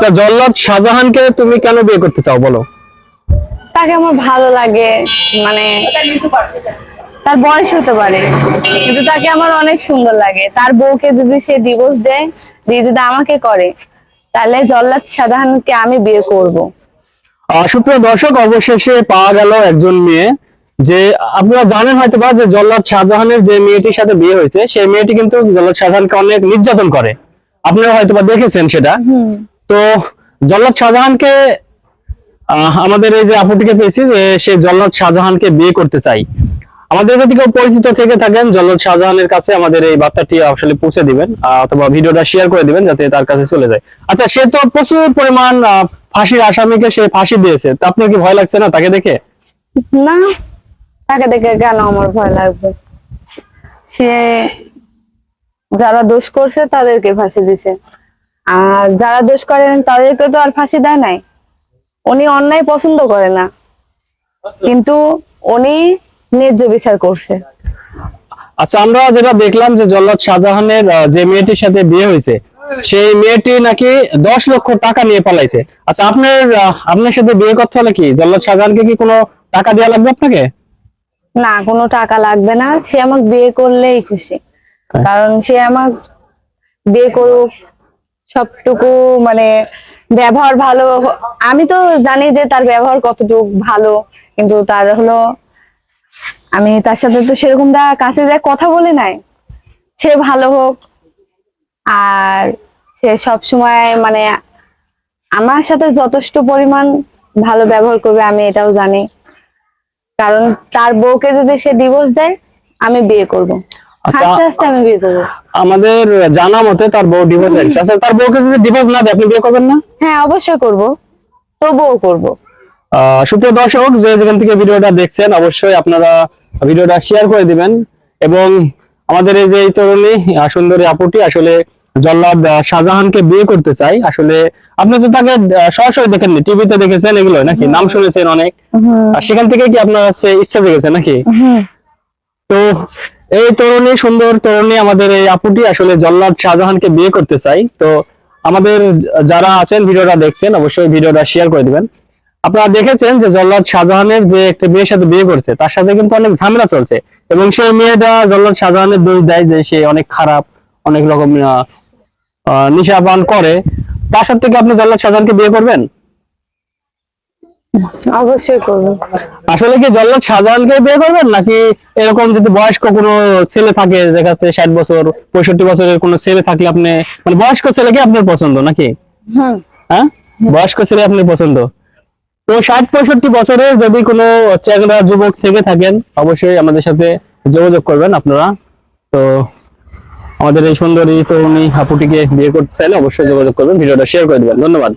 আচ্ছা জল্লাদ শাহজাহানকে তুমি কেন বিয়ে করতে চাও বলো? তাকে আমার ভালো লাগে মানে তার বয়স হতে পারে কিন্তু তাকে আমার অনেক সুন্দর লাগে। তার বউকে যদি সে ডিভোর্স দেয় দিয়ে যদি আমাকে করে তাহলে জল্লাদ শাহজাহানকে আমি বিয়ে করব। সুপ্রিয় দর্শক অবশেষে পাওয়া গেল একজন মেয়ে যে আপনারা জানেন হয়তো বা যে জল্লাদ শাহজাহানের যে মেয়েটির সাথে বিয়ে হয়েছে সেই মেয়েটি কিন্তু জল্লাদ শাহজাহানকে অনেক নির্যাতন করে। আপনারা হয়তো বা দেখেছেন সেটা। তো জল্লাদ শাহজাহানকে আমাদের এই যে আপুটিকে পেয়েছি যে সে জল্লাদ শাহজাহানকে বিয়ে করতে চাই। আমাদের যদি কেউ পরিচিত থেকে থাকেন, জল্লাদ শাহজাহানের কাছে আমাদের এই বার্তাটি আসলে পৌঁছে দিবেন অথবা ভিডিওটা শেয়ার করে দিবেন যাতে তার কাছে চলে যায়। আচ্ছা সে তো প্রচুর পরিমাণ ফাঁসির আসামিকে সে ফাঁসি দিয়েছে। তা আপনার কি ভয় লাগছে না তাকে দেখে? না, তাকে দেখে কেন আমার ভয় লাগবে? সে যারা দোষ করছে তাদেরকে ফাঁসি দিছে আর যারা দোষ করেন তাদেরকে তো আর ফাঁসি দেয় নাই। উনি অন্যায় পছন্দ করে না। কিন্তু উনি ন্যায্য বিচার করছে। আচ্ছা আমরা যেটা দেখলাম যে জল্লাদ শাহজাহানের যে মেয়েটির সাথে বিয়ে হয়েছে সেই মেয়েটি নাকি দশ লক্ষ টাকা নিয়ে পালাইছে। আচ্ছা আপনার আপনার সাথে বিয়ে করতে হলে কি জল্লাদ শাহজাহানকে কি কোনো টাকা দেওয়া লাগবে আপনাকে? না কোনো টাকা লাগবে না। সে আমাকে বিয়ে করলেই খুশি। কারণ সে আমাকে বিয়ে করুক সবটুকু মানে ব্যবহার ভালো আমি তো জানি যে তার ব্যবহার কতটুকু ভালো কিন্তু তার হলো আমি তার সাথে তো সেরকম দা কাছে যায় কথা বলে নাই। সে ভালো হোক আর সে সব সময় মানে আমার সাথে যথেষ্ট পরিমাণ ভালো ব্যবহার করবে আমি এটাও জানি। কারণ তার বউকে যদি সে ডিভোর্স দেয় আমি বিয়ে করব। আস্তে হাসতে হাসতে আমি বিয়ে করব। আমাদের জানা মতে তার বউ ডিভোর্স হয়েছে। আচ্ছা তার বউকে যদি ডিভোর্স না দেয় আপনি বিয়ে করবেন না? হ্যাঁ অবশ্যই করব। তবুও করব। সুপ্রিয় দর্শক যে যেখান থেকে ভিডিওটা দেখছেন অবশ্যই আপনারা ভিডিওটা শেয়ার করে দিবেন। এবং আমাদের এই যে তরুণী সুন্দরী আপুটি আসলে জল্লাদ শাহজাহানকে বিয়ে করতে চাই। আসলে আপনি তো তাকে সরাসরি দেখেননি টিভিতে দেখেছেন এগুলো নাকি? নাম শুনেছেন অনেক। আর সেখান থেকে কি আপনার হচ্ছে ইচ্ছা জেগেছে নাকি? তো এই তরুণী, সুন্দর তরুণী আমাদের এই আপুটি আসলে জল্লাদ শাহজাহানকে বিয়ে করতে চাই। তো আমাদের যারা আছেন, ভিডিওটা দেখছেন, অবশ্যই ভিডিওটা শেয়ার করে দিবেন। আপনারা দেখেছেন যে জল্লাদ শাহজাহানের যে একটা মেয়ের সাথে বিয়ে করছে, তার সাথে কিন্তু অনেক ঝামেলা চলছে এবং সেই মেয়েটা জল্লাদ শাহজাহানের দোষ দেয় যে সে অনেক খারাপ, অনেক রকম নিশাপান করে। তার সাথে কি আপনি জল্লাদ শাহজাহানকে বিয়ে করবেন? অবশ্যই করব। আসলে কি জল্লাদ শাহজাহানকে বিয়ে করবেন? নাকি এরকম যদি বয়স্ক কোনো ছেলে থাকে দেখা যাচ্ছে ষাট বছর পঁয়ষট্টি বছরের কোনো ছেলে থাকলে আপনি মানে বয়স্ক ছেলেকে আপনার পছন্দ নাকি? হ্যাঁ? বয়স্ক ছেলে আপনার পছন্দ? তো ষাট পঁয়ষট্টি বছরের যদি কোনো চ্যাংরা যুবক থেকে থাকেন অবশ্যই আমাদের সাথে যোগাযোগ করবেন আপনারা। তো আমাদের এই সুন্দরী তরুণী হাপুটিকে বিয়ে করতে চাইলে অবশ্যই যোগাযোগ করবেন ভিডিওটা শেয়ার করে দেবেন। ধন্যবাদ।